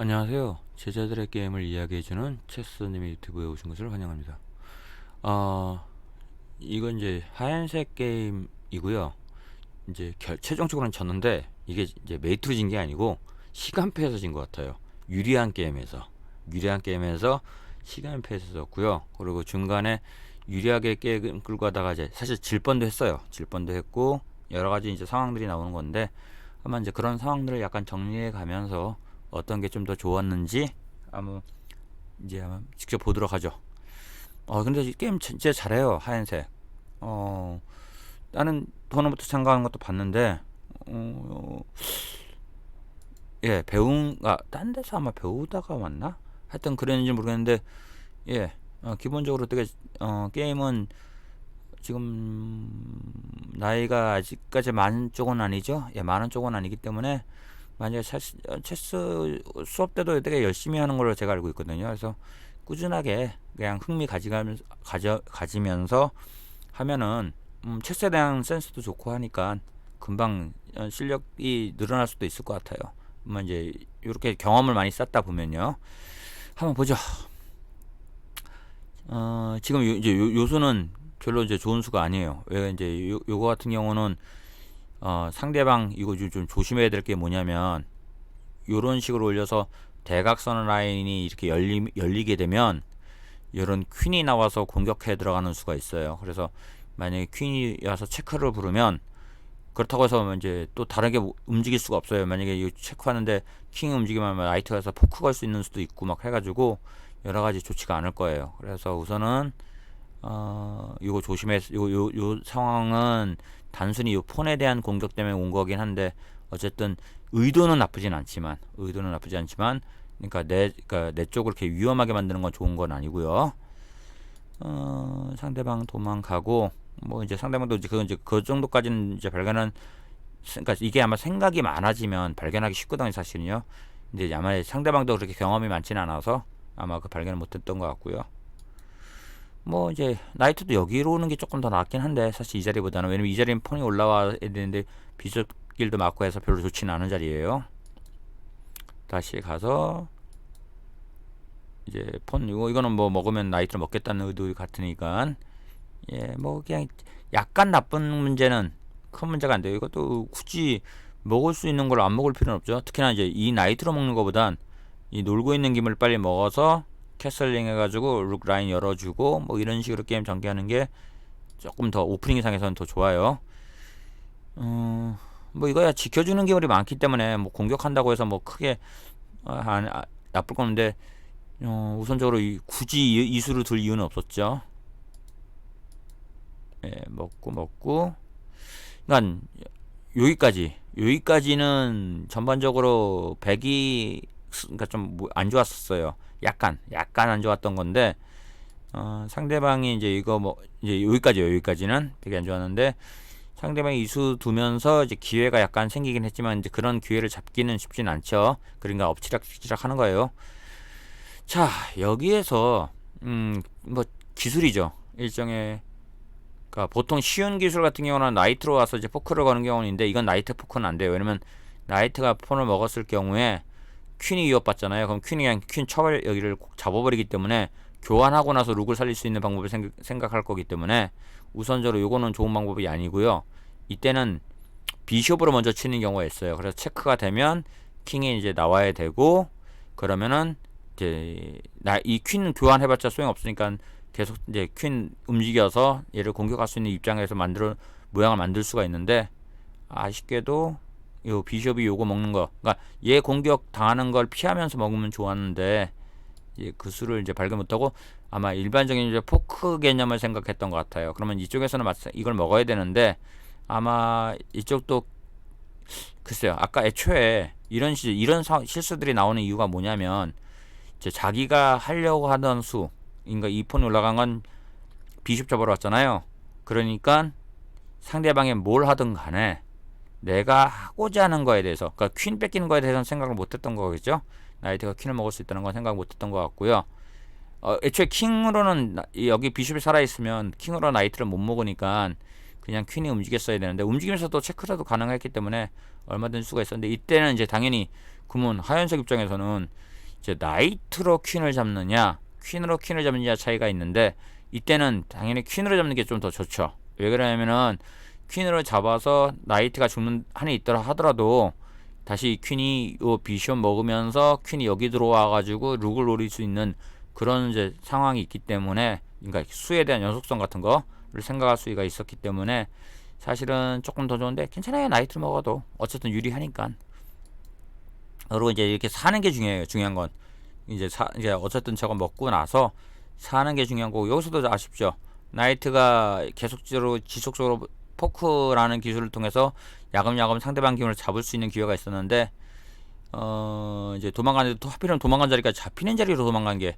안녕하세요. 제자들의 게임을 이야기해주는 체스님의 유튜브에 오신 것을 환영합니다. 어, 이건 이제 하얀색 게임이고요. 이제 결, 최종적으로는 졌는데 이게 이제 메이트로 진게 아니고 시간패에서 진 것 같아요. 유리한 게임에서 유리한 게임에서 시간패에서 졌고요. 그리고 중간에 유리하게 게임 끌고 가다가 이제 사실 질 뻔도 했어요. 질 뻔도 했고 여러 가지 이제 상황들이 나오는 건데 아마 이제 그런 상황들을 약간 정리해 가면서 어떤 게 좀 더 좋았는지 아마 이제 아마 직접 보도록 하죠. 어 근데 이 게임 진짜 잘해요 하얀색. 어 나는 토너부터 참가하는 것도 봤는데 어, 예 배운 아딴 데서 아마 배우다가 왔나? 하여튼 그랬는지 모르겠는데 예 어, 기본적으로 되게 어, 게임은 지금 나이가 아직까지 많은 쪽은 아니죠. 예 많은 쪽은 아니기 때문에 만약에 체스, 체스 수업 때도 되게 열심히 하는 걸로 제가 알고 있거든요. 그래서 꾸준하게 그냥 흥미 가지가면서 가져 가지면서 하면은 음, 체스에 대한 센스도 좋고 하니까 금방 어, 실력이 늘어날 수도 있을 것 같아요. 뭐 이제 이렇게 경험을 많이 쌓다 보면요. 한번 보죠. 어, 지금 요, 이제 요, 요 수는 별로 이제 좋은 수가 아니에요. 왜 이제 요, 요거 같은 경우는 어, 상대방 이거 좀, 좀 조심해야 될 게 뭐냐면 요런 식으로 올려서 대각선 라인이 이렇게 열리, 열리게 되면 이런 퀸이 나와서 공격해 들어가는 수가 있어요. 그래서 만약에 퀸이 와서 체크를 부르면 그렇다고 해서 이제 또 다르게 움직일 수가 없어요. 만약에 이 체크하는데 킹이 움직이면 나이트 가 서 포크 갈수 있는 수도 있고 막 해가지고 여러 가지 좋지가 않을 거예요. 그래서 우선은 어 이거 조심해 요요 요 상황은 단순히 요 폰에 대한 공격 때문에 온 거긴 한데 어쨌든 의도는 나쁘진 않지만 의도는 나쁘지 않지만 그러니까 내 그러니까 내 쪽을 이렇게 위험하게 만드는 건 좋은 건 아니고요. 어 상대방 도망가고 뭐 이제 상대방도 이제 그 이제 그 정도까지는 이제 발견은 그러니까 이게 아마 생각이 많아지면 발견하기 쉽거든요 사실은요. 근데 아마 상대방도 그렇게 경험이 많지는 않아서 아마 그 발견을 못했던 것 같고요. 뭐 이제 나이트도 여기로 오는 게 조금 더 낫긴 한데 사실 이 자리보다는 왜냐면 이 자리는 폰이 올라와야 되는데 비석길도 맞고 해서 별로 좋지는 않은 자리예요. 다시 가서 이제 폰 이거 이거는 뭐 먹으면 나이트를 먹겠다는 의도 같으니까 예 뭐 그냥 약간 나쁜 문제는 큰 문제가 안 돼요. 이것도 굳이 먹을 수 있는 걸 안 먹을 필요는 없죠. 특히나 이제 이 나이트로 먹는 것보단 이 놀고 있는 김을 빨리 먹어서 캐슬링 해가지고 룩 라인 열어주고 뭐 이런 식으로 게임 전개하는 게 조금 더 오프닝 상에서는 더 좋아요. 어, 뭐 이거야 지켜주는 기물이 많기 때문에 뭐 공격한다고 해서 뭐 크게 어, 안, 아, 나쁠 건데 어, 우선적으로 이, 굳이 이, 이 수를 둘 이유는 없었죠. 예, 먹고 먹고 그러니까 여기까지 여기까지는 전반적으로 백이 그러니까 좀 안 좋았었어요. 약간 약간 안 좋았던 건데 어, 상대방이 이제 이거 뭐 이제 여기까지 여기까지는 되게 안 좋았는데 상대방이 이수 두면서 이제 기회가 약간 생기긴 했지만 이제 그런 기회를 잡기는 쉽진 않죠. 그러니까 엎치락뒤치락 하는 거예요. 자 여기에서 음 뭐 기술이죠. 일종의 그러니까 보통 쉬운 기술 같은 경우는 나이트로 와서 이제 포크를 거는 경우는 있는데 이건 나이트 포크는 안 돼요. 왜냐면 나이트가 폰을 먹었을 경우에 퀸이 위협받잖아요. 그럼 퀸이 그냥 퀸 처벌 여기를 잡아버리기 때문에 교환하고 나서 룩을 살릴 수 있는 방법을 생각, 할 거기 때문에 우선적으로 요거는 좋은 방법이 아니고요. 이때는 비숍으로 먼저 치는 경우가 있어요. 그래서 체크가 되면 킹이 이제 나와야 되고 그러면은 이제 나 이 퀸 교환해봤자 소용 없으니까 계속 이제 퀸 움직여서 얘를 공격할 수 있는 입장에서 만들어 모양을 만들 수가 있는데 아쉽게도 요 비숍이 요거 먹는 거 그러니까 얘 공격 당하는 걸 피하면서 먹으면 좋았는데 예, 그 수를 이제 발견 못하고 아마 일반적인 이제 포크 개념을 생각했던 것 같아요. 그러면 이쪽에서는 이걸 먹어야 되는데 아마 이쪽도 글쎄요. 아까 애초에 이런 시, 이런 사, 실수들이 나오는 이유가 뭐냐면 이제 자기가 하려고 하던 수, 그러니까 이 폰이 올라간 건 비숍 잡으러 왔잖아요. 그러니까 상대방이 뭘 하든 간에 내가 하고자 하는 거에 대해서 그러니까 퀸 뺏기는 거에 대해서는 생각을 못했던 거겠죠. 나이트가 퀸을 먹을 수 있다는 건 생각 못했던 것 같고요. 어, 애초에 킹으로는 여기 비숍이 살아있으면 킹으로 나이트를 못 먹으니까 그냥 퀸이 움직였어야 되는데 움직이면서도 체크라도 가능했기 때문에 얼마든지 수가 있었는데 이때는 이제 당연히 그러면 하얀색 입장에서는 이제 나이트로 퀸을 잡느냐, 퀸으로 퀸을 잡느냐 차이가 있는데 이때는 당연히 퀸으로 잡는 게 좀 더 좋죠. 왜 그러냐면은 퀸으로 잡아서 나이트가 죽는 한이 있더라 하더라도 다시 퀸이 요 비숍 먹으면서 퀸이 여기 들어와 가지고 룩을 노릴 수 있는 그런 이제 상황이 있기 때문에 그러니까 수에 대한 연속성 같은 거를 생각할 수가 있었기 때문에 사실은 조금 더 좋은데 괜찮아요 나이트를 먹어도. 어쨌든 유리하니까. 그리고 이제 이렇게 사는 게 중요해요 중요한 건. 이제 사 이제 어쨌든 저거 먹고 나서 사는 게 중요한 거고 여기서도 아십시오 나이트가 계속적으로 지속적으로 포크라는 기술을 통해서 야금야금 상대방 기운을 잡을 수 있는 기회가 있었는데 어 이제 도망가는데 또 하필이면 도망간 자리가 잡히는 자리로 도망간 게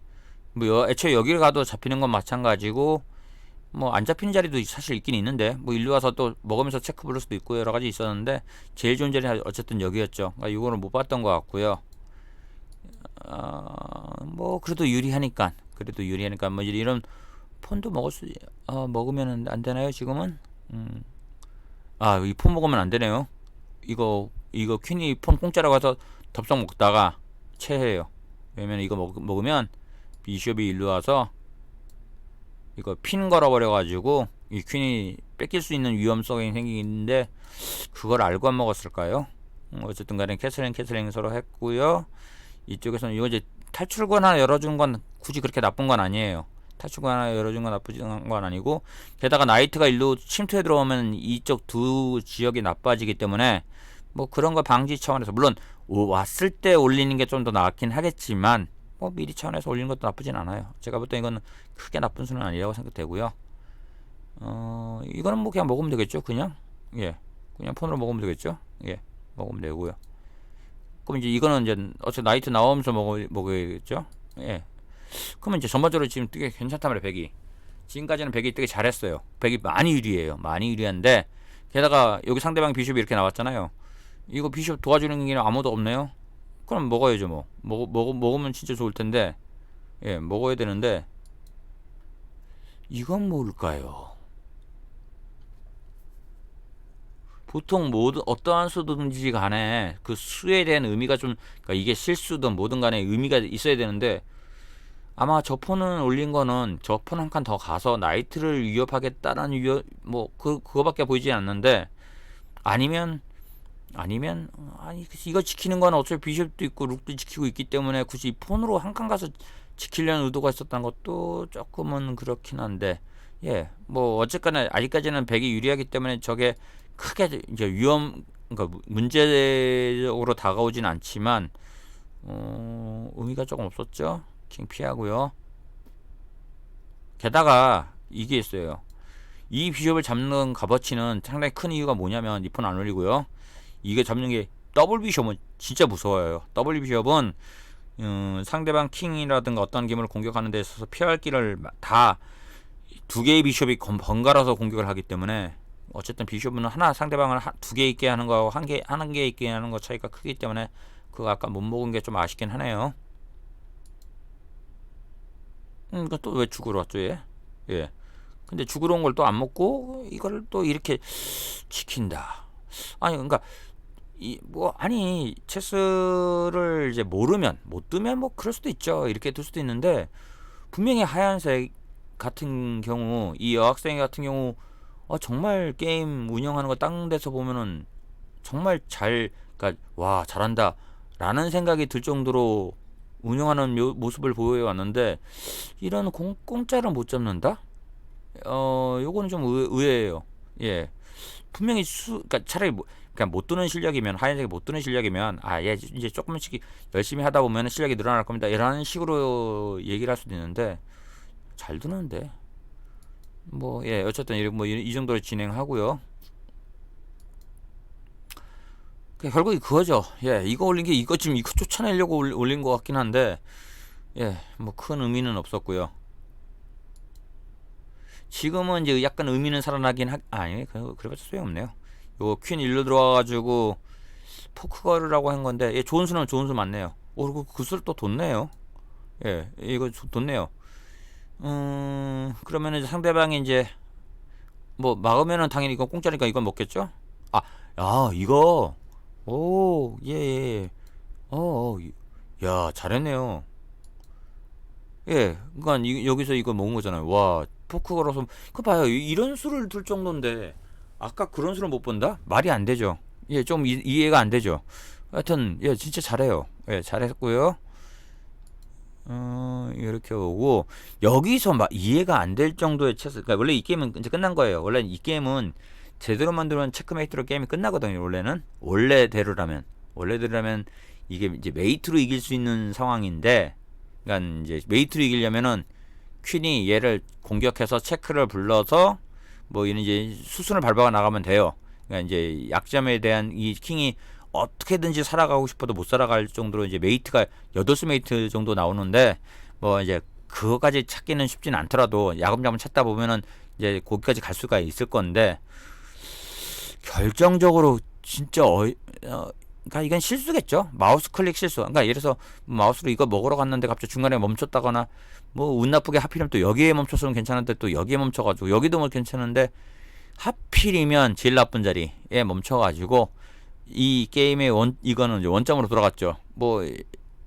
뭐 애초에 여기를 가도 잡히는 건 마찬가지고 뭐 안 잡히는 자리도 사실 있긴 있는데 뭐 일로 와서 또 먹으면서 체크 부를 수도 있고 여러 가지 있었는데 제일 좋은 자리는 어쨌든 여기였죠. 그러니까 이거는 못 봤던 것 같고요. 어뭐 그래도 유리하니까 그래도 유리하니까 뭐 이런 폰도 먹을 수 어, 먹으면 안 되나요 지금은? 음. 아 이 폰 먹으면 안 되네요. 이거 이거 퀸이 폰 공짜라고 해서 덥석 먹다가 체해요. 왜냐면 이거 먹, 먹으면 비숍이 일로 와서 이거 핀 걸어버려 가지고 이 퀸이 뺏길 수 있는 위험성이 생기는데 그걸 알고 안 먹었을까요? 음, 어쨌든 간에 캐슬링 캐슬링 서로 했고요. 이쪽에서는 이거 이제 탈출권 하나 열어주는 건 굳이 그렇게 나쁜 건 아니에요. 탈출권 하나 열어준 건 나쁘진 건 아니고 게다가 나이트가 일로 침투해 들어오면 이쪽 두 지역이 나빠지기 때문에 뭐 그런 거 방지 차원에서 물론 오, 왔을 때 올리는 게 좀 더 나았긴 하겠지만 뭐 미리 차원에서 올리는 것도 나쁘진 않아요. 제가 볼 때 이건 크게 나쁜 수는 아니라고 생각되고요. 어 이거는 뭐 그냥 먹으면 되겠죠. 그냥 예 그냥 폰으로 먹으면 되겠죠. 예 먹으면 되고요. 그럼 이제 이거는 이제 어차피 나이트 나오면서 먹어 먹어야겠죠. 예. 그러면 이제 전반적으로 지금 되게 괜찮단 말이에요. 백이 지금까지는 백이 되게 잘했어요. 백이 많이 유리해요. 많이 유리한데 게다가 여기 상대방 비숍이 이렇게 나왔잖아요. 이거 비숍 도와주는 게 아무도 없네요. 그럼 먹어야죠 뭐. 먹, 먹, 먹으면 진짜 좋을 텐데 예 먹어야 되는데 이건 뭘까요? 보통 모든 어떠한 수든지 간에 그 수에 대한 의미가 좀 그러니까 이게 실수든 뭐든 간에 의미가 있어야 되는데 아마 저 폰은 올린 거는 저 폰 한 칸 더 가서 나이트를 위협하겠다라는 위협 뭐그 그거밖에 보이지 않는데 아니면 아니면 아니 이거 지키는 건 어차피 비숍도 있고 룩도 지키고 있기 때문에 굳이 폰으로 한 칸 가서 지키려는 의도가 있었다는 것도 조금은 그렇긴 한데 예 뭐 어쨌거나 아직까지는 백이 유리하기 때문에 저게 크게 이제 위험 그러니까 문제적으로 다가오진 않지만 어 의미가 조금 없었죠 킹 피하고요 게다가 이게 있어요 이 비숍을 잡는 값어치는 상당히 큰 이유가 뭐냐면 이폰안 올리고요 이게 잡는 게 더블 비숍은 진짜 무서워요. 더블 비숍은 음, 상대방 킹이라든가 어떤 기물을 공격하는 데 있어서 피할 길을 다 두 개의 비숍이 번갈아서 공격을 하기 때문에 어쨌든 비숍은 하나 상대방을 두 개 있게 하는 거하고 한 개 한 개 있게 하는 거 차이가 크기 때문에 그거 아까 못 먹은 게 좀 아쉽긴 하네요. 음, 이거 또왜 죽으러 왔죠, 얘? 예. 근데 죽으러 온 걸 또 안 먹고 이걸 또 이렇게 지킨다. 아니, 그러니까 이 뭐 아니 체스를 이제 모르면 못 뜨면 뭐 그럴 수도 있죠. 이렇게 뜰 수도 있는데 분명히 하얀색 같은 경우 이 여학생 같은 경우 어, 정말 게임 운영하는 거 다른 데서 보면은 정말 잘 그러니까 와 잘한다 라는 생각이 들 정도로 운영하는 요, 모습을 보여 왔는데 이런 공, 공짜를 못 잡는다? 어 요거는 좀 의, 의외예요. 예. 분명히 수 그러니까 차라리 뭐, 그냥 못 두는 실력이면 하얀색이 못 두는 실력이면 아 예 이제 조금씩 열심히 하다 보면 실력이 늘어날 겁니다. 이런 식으로 얘기를 할 수도 있는데 잘 두는데 뭐 예 어쨌든 뭐 이 정도로 진행하고요. 결국이 그거죠. 예 이거 올린 게 이거 지금 이거 쫓아내려고 올린 것 같긴 한데 예 뭐 큰 의미는 없었고요. 지금은 이제 약간 의미는 살아나긴 하 아니 그래봤자 소용없네요. 요 퀸 일로 들어와가지고 포크걸이라고 한 건데 예, 좋은 수는 좋은 수 맞네요. 오 그리고 그술 또 돋네요. 예 이거 돋네요. 음 그러면 이제 상대방이 이제 뭐 막으면은 당연히 이건 공짜니까 이건 먹겠죠? 아, 야 이거 오예예 예. 어, 어, 야 잘했네요. 예, 그러니까 이- 여기서 이거 먹은 거잖아요. 와 포크 걸어서 그 봐요. 이- 이런 수를 둘 정도인데 아까 그런 수를 못 본다? 말이 안 되죠. 예, 좀 이, 이해가 안 되죠. 하여튼 예 진짜 잘해요. 예 잘했고요. 어 이렇게 오고 여기서 막 이해가 안 될 정도의 체스. 그러니까 원래 이 게임은 이제 끝난 거예요. 원래 이 게임은 제대로 만들면 체크메이트로 게임이 끝나거든요. 원래는 원래대로라면 원래대로라면 이게 이제 메이트로 이길 수 있는 상황인데, 그러니까 이제 메이트로 이기려면은 퀸이 얘를 공격해서 체크를 불러서 뭐 이런 이제 수순을 밟아 나가면 돼요. 그러니까 이제 약점에 대한 이 킹이 어떻게든지 살아가고 싶어도 못 살아갈 정도로 이제 메이트가 여덟 수 메이트 정도 나오는데 뭐 이제 그거까지 찾기는 쉽진 않더라도 야금야금 찾다 보면은 이제 거기까지 갈 수가 있을 건데 결정적으로 진짜 어, 어 그러니까 이건 실수겠죠. 마우스 클릭 실수. 그러니까 예를 들어서 마우스로 이거 먹으러 갔는데 갑자기 중간에 멈췄다거나 뭐 운 나쁘게 하필이면 또 여기에 멈췄으면 괜찮은데 또 여기에 멈춰가지고 여기도 뭐 괜찮은데 하필이면 제일 나쁜 자리에 멈춰가지고 이 게임의 원 이거는 이제 원점으로 돌아갔죠. 뭐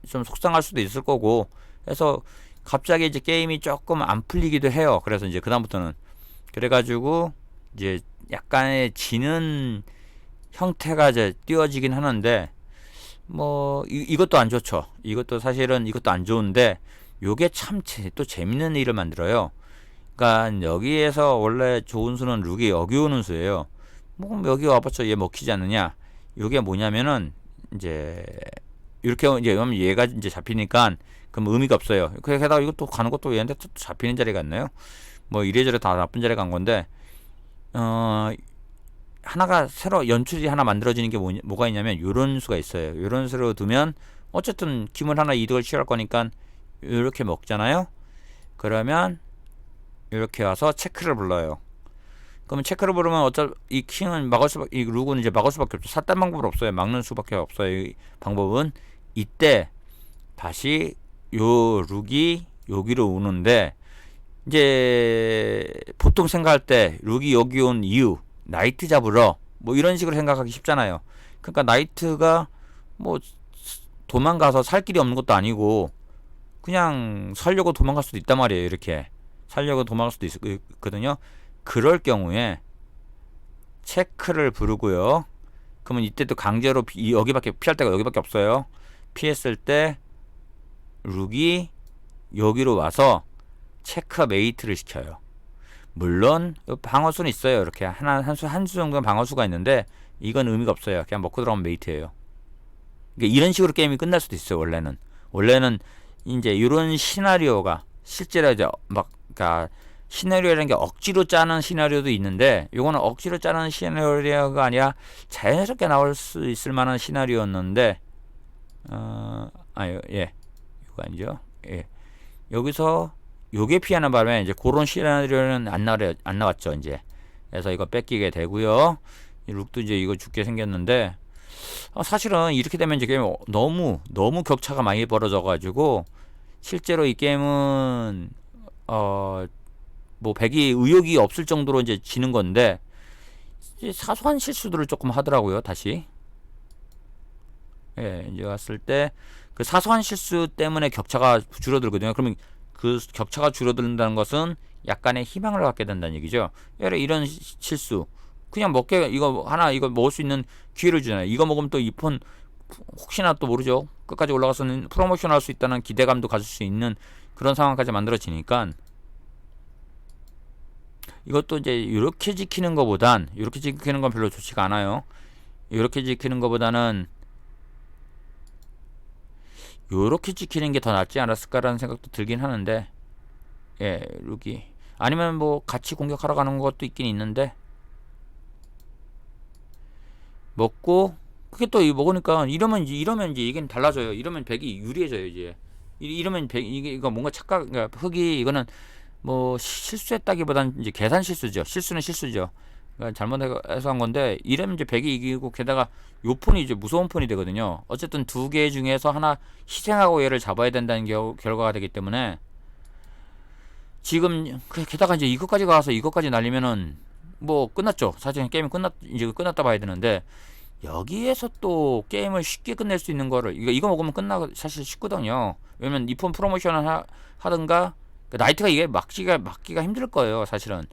좀 속상할 수도 있을 거고 해서 갑자기 이제 게임이 조금 안 풀리기도 해요. 그래서 이제 그다음부터는 그래가지고 이제 약간의 지는 형태가 이제 띄워지긴 하는데 뭐 이, 이것도 안 좋죠. 이것도 사실은 이것도 안 좋은데 요게 참 또 재밌는 일을 만들어요. 그러니까 여기에서 원래 좋은 수는 룩이 여기 오는 수예요. 뭐 여기 와봤자 얘 먹히지 않느냐? 요게 뭐냐면은 이제 이렇게 이제 얘가 이제 잡히니까 그럼 의미가 없어요. 그래 게다가 이것도 가는 것도 얘한테 또 잡히는 자리가 있나요? 뭐 이래저래 다 나쁜 자리에 간 건데 어 하나가 새로 연출이 하나 만들어지는 게 뭐, 뭐가 있냐면 요런 수가 있어요. 요런 수로 두면 어쨌든 기물 하나 이득을 취할 거니까 이렇게 먹잖아요. 그러면 이렇게 와서 체크를 불러요. 그러면 체크를 부르면 어차피 이 킹은 막을 수밖에 이 룩은 이제 막을 수밖에 없죠. 샀단 방법은 없어요. 막는 수밖에 없어요. 이 방법은 이때 다시 요 룩이 여기로 오는데 이제 보통 생각할 때 룩이 여기 온 이유 나이트 잡으러 뭐 이런 식으로 생각하기 쉽잖아요. 그러니까 나이트가 뭐 도망가서 살 길이 없는 것도 아니고 그냥 살려고 도망갈 수도 있단 말이에요. 이렇게 살려고 도망갈 수도 있, 있거든요. 그럴 경우에 체크를 부르고요. 그러면 이때 또 강제로 비, 여기밖에 피할 데가 여기밖에 없어요. 피했을 때 룩이 여기로 와서 체크메이트를 시켜요. 물론 방어수는 있어요. 이렇게 하나 한수 한 수 정도는 방어수가 있는데 이건 의미가 없어요. 그냥 먹고 들어가면 메이트예요. 그러니까 이런 식으로 게임이 끝날 수도 있어요. 원래는 원래는 이제 이런 시나리오가 실제로 이제 막 그러니까 시나리오라는 게 억지로 짜는 시나리오도 있는데 요거는 억지로 짜는 시나리오가 아니라 자연스럽게 나올 수 있을 만한 시나리오였는데 어, 아유 예 이거 아니죠 예 여기서 요게 피하는 바람에 이제 그런 시나리오는 안 나와 안 나왔죠 이제. 그래서 이거 뺏기게 되고요. 이 룩도 이제 이거 죽게 생겼는데 어, 사실은 이렇게 되면 이제 게임 너무 너무 격차가 많이 벌어져 가지고 실제로 이 게임은 어 뭐 백이 의욕이 없을 정도로 이제 지는 건데 이제 사소한 실수들을 조금 하더라고요 다시. 예 이제 왔을 때 그 사소한 실수 때문에 격차가 줄어들거든요. 그러면 그 격차가 줄어든다는 것은 약간의 희망을 갖게 된다는 얘기죠. 예를 이런 시- 실수. 그냥 먹게 이거 하나 이거 먹을 수 있는 기회를 주잖아요. 이거 먹으면 또 이 폰 혹시나 또 모르죠. 끝까지 올라가서는 프로모션 할 수 있다는 기대감도 가질 수 있는 그런 상황까지 만들어지니까 이것도 이제 이렇게 지키는 것보단 이렇게 지키는 건 별로 좋지가 않아요. 이렇게 지키는 것보다는 이렇게 지키는 게 더 낫지 않았을까라는 생각도 들긴 하는데 예, 룩이 아니면 뭐 같이 공격하러 가는 것도 있긴 있는데 먹고 그게 또이 먹으니까 이러면 이제 이러면 이제 이게 달라져요. 이러면 백이 유리해져요 이제. 이- 이러면 백 이게 이거 뭔가 착각 그러니까 흑이 이거는 뭐 실수했다기보다는 이제 계산 실수죠. 실수는 실수죠. 그러니까 잘못해서 한 건데 이러면 이제 백이 이기고 게다가 요 폰이 이제 무서운 폰이 되거든요. 어쨌든 두 개 중에서 하나 희생하고 얘를 잡아야 된다는 겨, 결과가 되기 때문에 지금 그- 게다가 이제 이것까지 가서 이것까지 날리면은 뭐 끝났죠. 사실 게임이 끝났 이제 끝났다 봐야 되는데 여기에서 또 게임을 쉽게 끝낼 수 있는 거를 이거 이거 먹으면 끝나고 사실 쉽거든요. 왜냐면 이 폰 프로모션을 하, 하든가 그 나이트가 이게 막기가 막기가 힘들 거예요. 사실은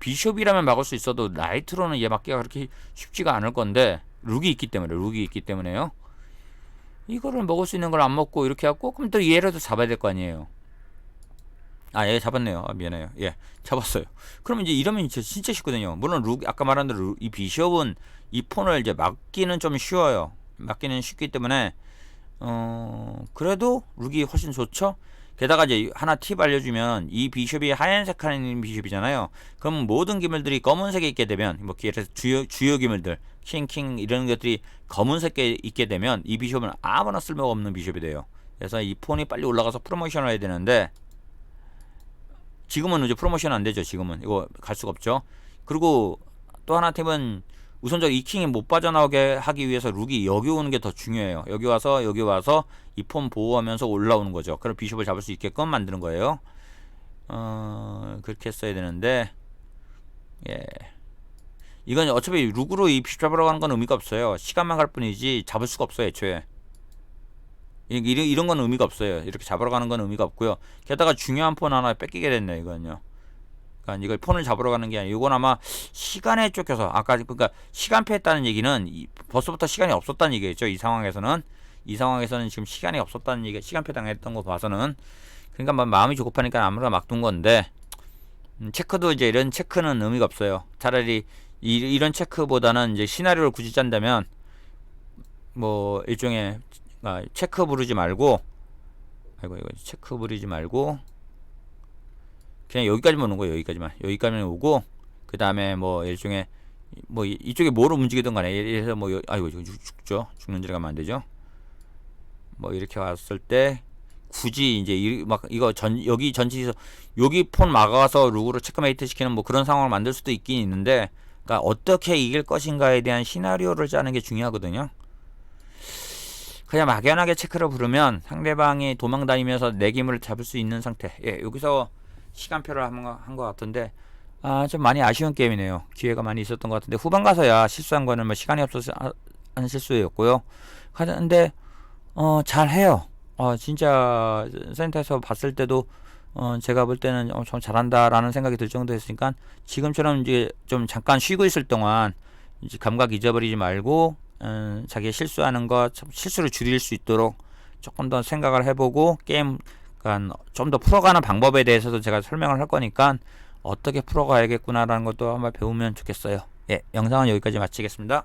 비숍이라면 막을 수 있어도 나이트로는 얘 막기가 그렇게 쉽지가 않을 건데 룩이 있기 때문에 룩이 있기 때문에요. 이거를 먹을 수 있는 걸 안 먹고 이렇게 하고 그럼 또 얘라도 잡아야 될 거 아니에요. 아, 예, 잡았네요. 아, 미안해요. 예, 잡았어요. 그러면 이제 이러면 이제 진짜 쉽거든요. 물론 룩, 아까 말한 대로 룩, 이 비숍은 이 폰을 이제 막기는 좀 쉬워요. 막기는 쉽기 때문에, 어, 그래도 룩이 훨씬 좋죠? 게다가 이제 하나 팁 알려주면 이 비숍이 하얀색 하는 비숍이잖아요. 그럼 모든 기물들이 검은색에 있게 되면 뭐 예를 들어 주요 주요 기물들 킹킹 이런 것들이 검은색에 있게 되면 이 비숍은 아무나 쓸모가 없는 비숍이 돼요. 그래서 이 폰이 빨리 올라가서 프로모션을 해야 되는데 지금은 이제 프로모션 안 되죠. 지금은 이거 갈 수가 없죠. 그리고 또 하나 팁은 우선적으로 이 킹이 못 빠져나오게 하기 위해서 룩이 여기 오는 게 더 중요해요. 여기 와서 여기 와서 이폰 보호하면서 올라오는 거죠. 그럼 비숍을 잡을 수 있게끔 만드는 거예요. 어 그렇게 했어야 되는데 예 이건 어차피 룩으로 이 비숍 잡으러 가는 건 의미가 없어요. 시간만 갈 뿐이지 잡을 수가 없어요. 애초에 이- 이런 이런 건 의미가 없어요. 이렇게 잡으러 가는 건 의미가 없고요. 게다가 중요한 폰 하나 뺏기게 됐네 이건요. 그러니까 이걸 폰을 잡으러 가는 게 아니라 이건 아마 시간에 쫓겨서 아까 그러니까 시간패했다는 얘기는 이, 벌써부터 시간이 없었다는 얘기겠죠. 이 상황에서는 이 상황에서는 지금 시간이 없었다는 얘기, 시간패 당했던 거 봐서는 그러니까 막 마음이 조급하니까 아무나 막 둔 건데 음, 체크도 이제 이런 체크는 의미가 없어요. 차라리 이, 이런 체크보다는 이제 시나리오를 굳이 짠다면 뭐 일종의 아, 체크 부르지 말고 아이고 이거 체크 부르지 말고 그냥 여기까지만 오는 거예요 여기까지만 여기까지만 오고 그 다음에 뭐 일종의 뭐 이- 이쪽에 뭐로 움직이든 간에 예를 들어서 뭐 여- 아이고 이거 죽- 죽죠 죽는 데가 가면 안 되죠 뭐 이렇게 왔을 때 굳이 이제 이, 막 이거 전 여기 전지에서 여기 폰 막아서 룩으로 체크메이트 시키는 뭐 그런 상황을 만들 수도 있긴 있는데 그러니까 어떻게 이길 것인가에 대한 시나리오를 짜는 게 중요하거든요. 그냥 막연하게 체크를 부르면 상대방이 도망 다니면서 내 기물을 잡을 수 있는 상태. 예, 여기서 시간표를 한것 같은데 아, 좀 많이 아쉬운 게임이네요. 기회가 많이 있었던 것 같은데 후반 가서야 실수한 거는 뭐 시간이 없어서 하- 한 실수였고요. 근데 어, 잘 해요. 어, 진짜 센터에서 봤을 때도 어, 제가 볼 때는 어, 좀 잘한다라는 생각이 들 정도였으니까 지금처럼 이제 좀 잠깐 쉬고 있을 동안 이제 감각 잊어버리지 말고 음, 자기 실수하는 것참 실수를 줄일 수 있도록 조금 더 생각을 해보고 게임 그러니까 좀 더 풀어가는 방법에 대해서도 제가 설명을 할 거니까 어떻게 풀어가야겠구나라는 것도 한번 배우면 좋겠어요. 예, 영상은 여기까지 마치겠습니다.